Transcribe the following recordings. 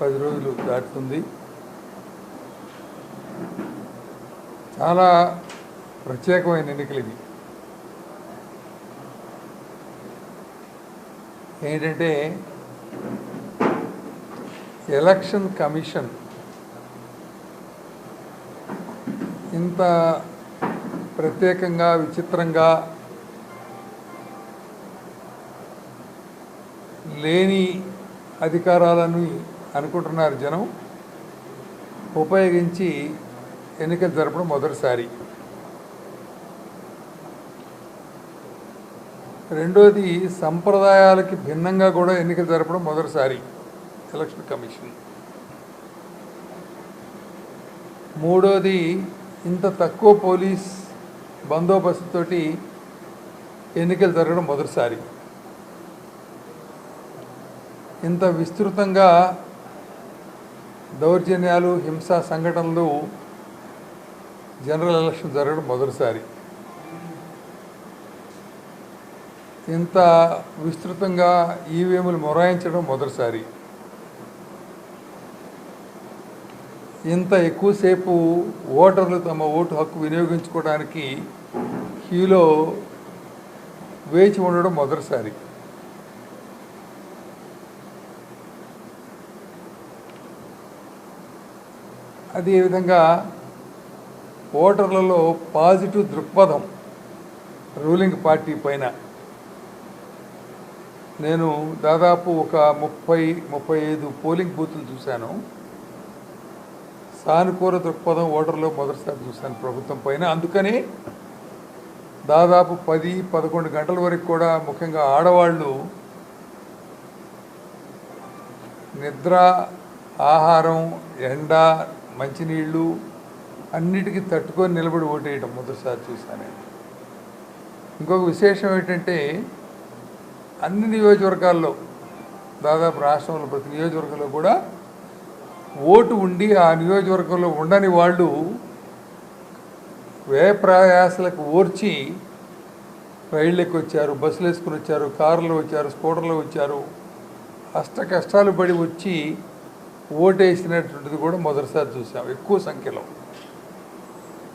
పది రోజులు దాటుతుంది. చాలా ప్రత్యేకమైన ఎన్నికలు ఇవి. ఏంటంటే ఎలక్షన్ కమిషన్ ఇంత ప్రత్యేకంగా విచిత్రంగా లేని అధికారాలను అనుకుంటున్నారు జనం ఉపయోగించి ఎన్నికలు జరపడం మొదటిసారి. రెండోది సంప్రదాయాలకి భిన్నంగా కూడా ఎన్నికలు జరపడం మొదటిసారి ఎలక్షన్ కమిషన్. మూడోది ఇంత తక్కువ పోలీస్ బందోబస్తుతోటి ఎన్నికలు జరగడం మొదటిసారి. ఇంత విస్తృతంగా దౌర్జన్యాలు హింసా సంఘటనలు జనరల్ ఎలక్షన్ జరగడం మొదటిసారి. ఇంత విస్తృతంగా ఈవీఎంలు మొరాయించడం మొదటిసారి. ఇంత ఎక్కువసేపు ఓటర్లు తమ ఓటు హక్కు వినియోగించుకోవడానికి క్యూలో వేచి ఉండడం మొదటిసారి. అదేవిధంగా ఓటర్లలో పాజిటివ్ దృక్పథం రూలింగ్ పార్టీ పైన. నేను దాదాపు ఒక ముప్పై ముప్పై ఐదు పోలింగ్ బూతులు చూశాను. సానుకూల దృక్పథం ఓటర్లో మొదటిసారి చూశాను ప్రభుత్వం పైన. అందుకని దాదాపు పది పదకొండు గంటల వరకు కూడా ముఖ్యంగా ఆడవాళ్ళు నిద్ర ఆహారం ఎండ మంచినీళ్ళు అన్నిటికీ తట్టుకొని నిలబడి ఓటేయటం మొదటిసారి చూశాను. ఇంకొక విశేషం ఏంటంటే అన్ని నియోజకవర్గాల్లో దాదాపు రాష్ట్రంలో ప్రతి నియోజకవర్గంలో కూడా ఓటు ఉండి ఆ నియోజకవర్గంలో ఉండని వాళ్ళు వ్యయ ప్రయాసలకు ఓర్చి రైళ్ళకి వచ్చారు బస్సులు వేసుకుని వచ్చారు కార్లు వచ్చారు స్కూటర్లు వచ్చారు అష్ట కష్టాలు పడి వచ్చి ఓటేసినటువంటిది కూడా మొదటిసారి చూసాం ఎక్కువ సంఖ్యలో.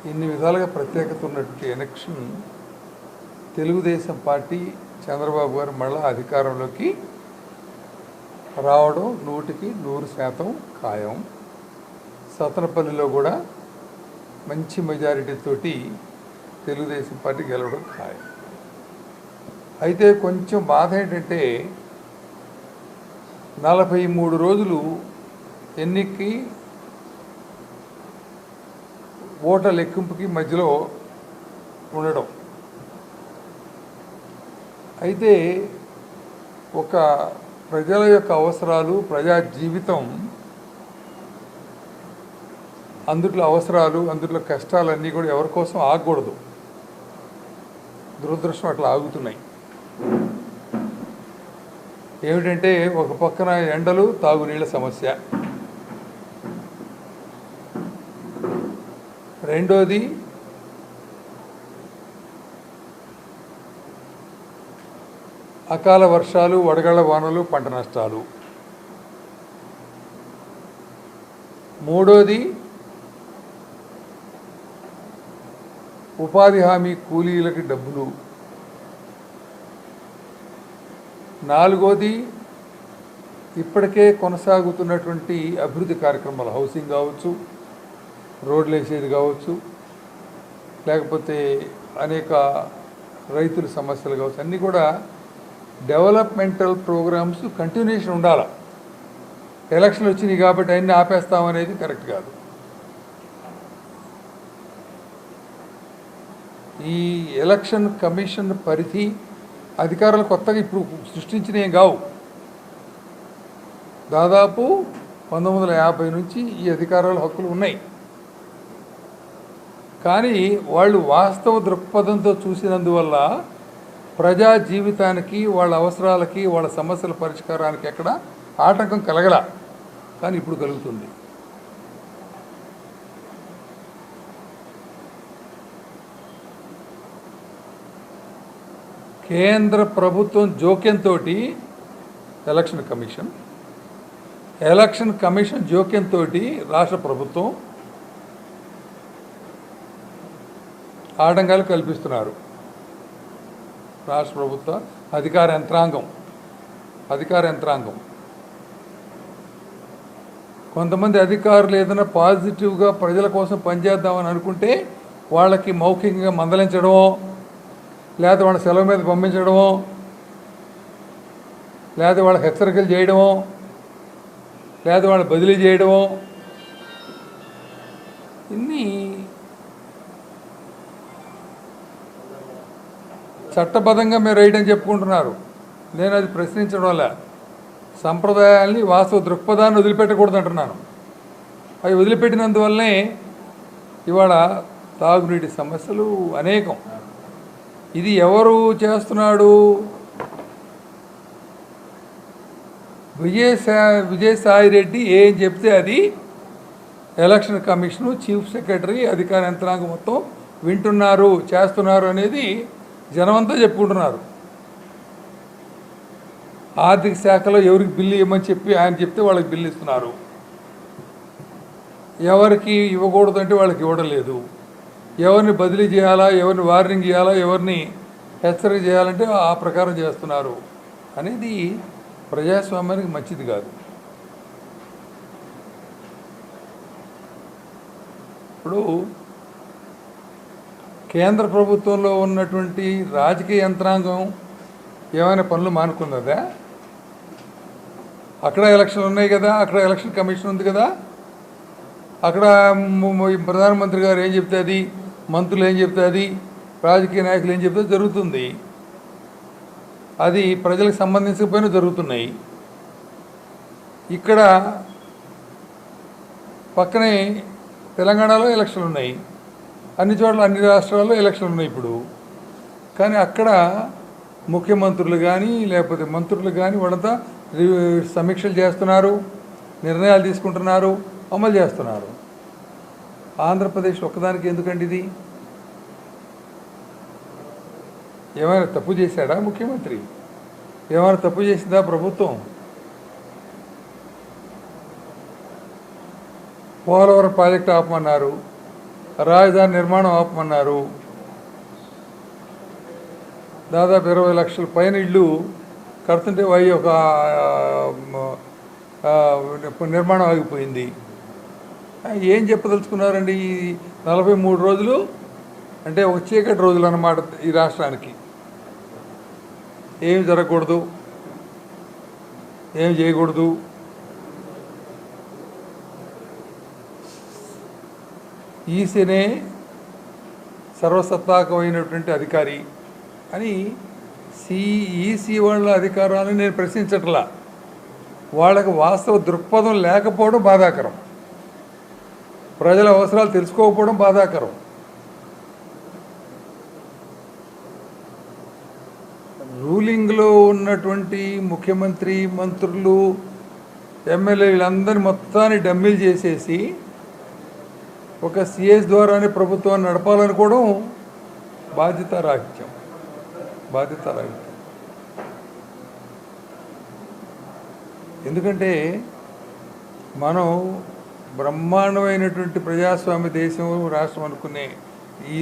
ఇన్ని విధాలుగా ప్రత్యేకత ఉన్నటువంటి ఎలక్షన్ తెలుగుదేశం పార్టీ చంద్రబాబు గారు మళ్ళా అధికారంలోకి రావడం నూటికి నూరు శాతం ఖాయం. సతనపల్లిలో కూడా మంచి మెజారిటీతోటి తెలుగుదేశం పార్టీ గెలవడం ఖాయం. అయితే కొంచెం బాధ ఏంటంటే నలభై మూడు రోజులు ఎన్నికకి ఓట్ల లెక్కింపుకి మధ్యలో ఉండడం. అయితే ఒక ప్రజల యొక్క అవసరాలు ప్రజా జీవితం అందుట్లో అవసరాలు అందుట్లో కష్టాలన్నీ కూడా ఎవరి కోసం ఆగకూడదు. దురదృష్టం అట్లా ఆగుతున్నాయి. ఏమిటంటే ఒక పక్కన ఎండలు తాగునీళ్ళ సమస్య. రెండోది అకాల వర్షాలు వడగళ్ళ వానలు పంట నష్టాలు. మూడోది ఉపాధి హామీ కూలీలకి డబ్బులు. నాలుగోది ఇప్పటికే కొనసాగుతున్నటువంటి అభివృద్ధి కార్యక్రమాలు హౌసింగ్ కావచ్చు రోడ్లు వేసేది కావచ్చు లేకపోతే అనేక రైతుల సమస్యలు కావచ్చు అన్నీ కూడా డెవలప్మెంటల్ ప్రోగ్రామ్స్ కంటిన్యూషన్ ఉండాలి. ఎలక్షన్లు వచ్చినాయి కాబట్టి అన్నీ ఆపేస్తామనేది కరెక్ట్ కాదు. ఈ ఎలక్షన్ కమిషన్ పరిధి అధికారులు కొత్తగా ఇప్పుడు సృష్టించినవి కావు. దాదాపు పంతొమ్మిది వందల యాభై నుంచి ఈ అధికారాల హక్కులు ఉన్నాయి. కానీ వాళ్ళు వాస్తవ దృక్పథంతో చూసినందువల్ల ప్రజా జీవితానికి వాళ్ళ అవసరాలకి వాళ్ళ సమస్యల పరిష్కారానికి ఎక్కడ ఆటంకం కలగల. కానీ ఇప్పుడు కలుగుతుంది. కేంద్ర ప్రభుత్వం జోక్యంతో ఎలక్షన్ కమిషన్ ఎలక్షన్ కమిషన్ జోక్యంతో రాష్ట్ర ప్రభుత్వం ఆటంకాలు కల్పిస్తున్నారు. రాష్ట్ర ప్రభుత్వ అధికార యంత్రాంగం అధికార యంత్రాంగం. కొంతమంది అధికారులు ఏదైనా పాజిటివ్గా ప్రజల కోసం పనిచేద్దామని అనుకుంటే వాళ్ళకి మౌఖికంగా మందలించడమో లేదా వాళ్ళ సెలవు మీద పంపించడమో లేదా వాళ్ళకి హెచ్చరికలు చేయడమో లేదా వాళ్ళని బదిలీ చేయడమో ఇన్ని చట్టబద్ధంగా మీరు వేయడం చెప్పుకుంటున్నారు. నేను అది ప్రశ్నించడం వల్ల సంప్రదాయాల్ని వాస్తవ దృక్పథాన్ని వదిలిపెట్టకూడదు అంటున్నాను. అవి వదిలిపెట్టినందువల్లనే ఇవాళ తాగునీటి సమస్యలు అనేకం. ఇది ఎవరు చేస్తున్నాడు? విజయసా విజయసాయి రెడ్డి ఏం చెప్తే అది? ఎలక్షన్ కమిషను చీఫ్ సెక్రటరీ అధికార యంత్రాంగం మొత్తం వింటున్నారు చేస్తున్నారు అనేది జనమంతా చెప్పుకుంటున్నారు. ఆర్థిక శాఖలో ఎవరికి బిల్లు ఇవ్వమని చెప్పి ఆయన చెప్తే వాళ్ళకి బిల్లు ఇస్తున్నారు. ఎవరికి ఇవ్వకూడదు అంటే వాళ్ళకి ఇవ్వడం లేదు. ఎవరిని బదిలీ చేయాలా ఎవరిని వార్నింగ్ చేయాలా ఎవరిని హెచ్చరిక చేయాలంటే ఆ ప్రకారం చేస్తున్నారు. అనేది ప్రజాస్వామ్యానికి మంచిది కాదు. ఇప్పుడు కేంద్ర ప్రభుత్వంలో ఉన్నటువంటి రాజకీయ యంత్రాంగం ఏమైనా పనులు మానుకున్నదా అక్కడ ఎలక్షన్లు ఉన్నాయి కదా అక్కడ ఎలక్షన్ కమిషన్ ఉంది కదా. అక్కడ ప్రధానమంత్రి గారు ఏం చెప్తే అది మంత్రులు ఏం చెప్తే అది రాజకీయ నాయకులు ఏం చెప్తే జరుగుతుంది. అది ప్రజలకు సంబంధించకపోయినా జరుగుతున్నాయి. ఇక్కడ పక్కనే తెలంగాణలో ఎలక్షన్లు ఉన్నాయి. అన్ని చోట్ల అన్ని రాష్ట్రాల్లో ఎలక్షన్లు ఉన్నాయి ఇప్పుడు. కానీ అక్కడ ముఖ్యమంత్రులు కానీ లేకపోతే మంత్రులు కానీ వాళ్ళంతా సమీక్షలు చేస్తున్నారు నిర్ణయాలు తీసుకుంటున్నారు అమలు చేస్తున్నారు. ఆంధ్రప్రదేశ్ ఒక్కదానికి ఎందుకండి ఇది? ఏమైనా తప్పు చేశాడా ముఖ్యమంత్రి? ఏమైనా తప్పు చేసిందా ప్రభుత్వం? పోలవరం ప్రాజెక్టు ఆపమన్నారు. రాజధాని నిర్మాణం ఆపమన్నారు. దాదాపు ఇరవై లక్షల పైన ఇళ్ళు కడుతుంటే అవి ఒక నిర్మాణం ఆగిపోయింది. ఏం చెప్పదలుచుకున్నారండి ఈ నలభై మూడు రోజులు? అంటే ఒక చీకటి రోజులు అన్నమాట ఈ రాష్ట్రానికి. ఏమి జరగకూడదు? ఏం చేయకూడదు? ఈసీనే సర్వసత్తాకమైనటువంటి అధికారి అని సిఈసీ వాళ్ళ అధికారాన్ని నేను ప్రశ్నించట్లా. వాళ్ళకి వాస్తవ దృక్పథం లేకపోవడం బాధాకరం. ప్రజల అవసరాలు తెలుసుకోకపోవడం బాధాకరం. రూలింగ్లో ఉన్నటువంటి ముఖ్యమంత్రి మంత్రులు ఎమ్మెల్యే వీళ్ళందరినీ మొత్తాన్ని డమ్మీలు చేసేసి ఒక సిఎస్ ద్వారానే ప్రభుత్వాన్ని నడపాలనుకోవడం బాధ్యత రాహిత్యం ఎందుకంటే మనం బ్రహ్మాండమైనటువంటి ప్రజాస్వామ్య దేశం రాష్ట్రం అనుకునే